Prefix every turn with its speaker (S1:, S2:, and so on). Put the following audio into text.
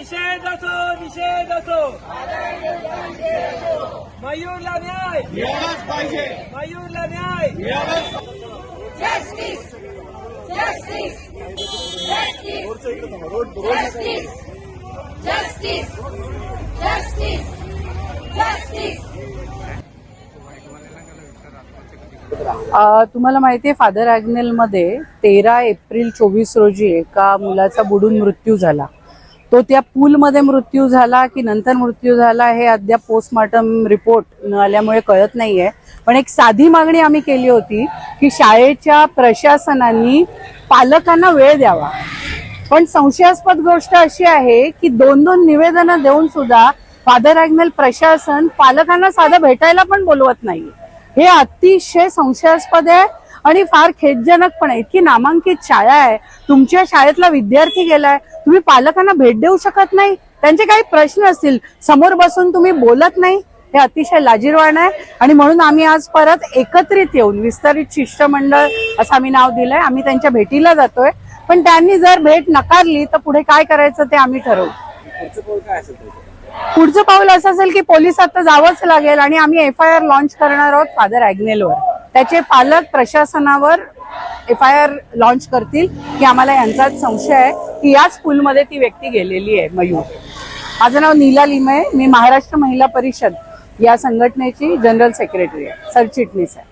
S1: निषेध असो निषेध असो मयूरला न्याय
S2: मिळालाच पाहिजे
S1: मयूरला न्याय
S2: मिळालाच!
S3: Justice! Justice! Justice! Justice! Justice!
S4: अ, तुम्हाला माहिती आहे फादर ॲग्नेलमध्ये तेरा एप्रिल चोवीस रोजी एका मुलाचा बुडून मृत्यू झाला तो त्या पूलमध्ये मृत्यू झाला की नंतर मृत्यू झाला हे अद्याप पोस्टमॉर्टम रिपोर्ट न आल्यामुळे कळत नाहीये. पण एक साधी मागणी आम्ही केली होती की शाळेच्या प्रशासनांनी पालकांना वेळ द्यावा. पण संशयास्पद गोष्ट अशी आहे की दोन दोन निवेदनं देऊन सुद्धा फादर ॲग्नेल प्रशासन पालकांना साधं भेटायला पण बोलवत नाही हे अतिशय संशयास्पद आहे. आणि फार खेदजनक पण आहे इतकी नामांकित शाळा आहे. तुमच्या शाळेतला विद्यार्थी गेलाय तुम्ही पालकांना भेट देऊ शकत नाही? त्यांचे काही प्रश्न असतील समोर बसून तुम्ही बोलत नाही? हे अतिशय लाजीरवाण आहे. आणि म्हणून आम्ही आज परत एकत्रित येऊन विस्तारित शिष्टमंडळ असं आम्ही नाव दिलंय आम्ही त्यांच्या भेटीला जातोय. पण त्यांनी जर भेट नकारली तर पुढे काय करायचं ते आम्ही ठरवू. पुढचं पाऊल असं असेल की पोलिसात तर जावंच लागेल आणि आम्ही एफ आय आर लॉन्च करणार आहोत फादर अॅग्नेलवर. त्याचे पालक प्रशासनावर एफ आय आर लॉन्च करतील की आम्हाला यांचाच संशय आहे की याच स्कूलमध्ये ती व्यक्ती गेलेली आहे मयूर. माझं नाव नीला लिमये मी महाराष्ट्र महिला परिषद या संघटनेची जनरल सेक्रेटरी आहे. सरचिटणीस आहे.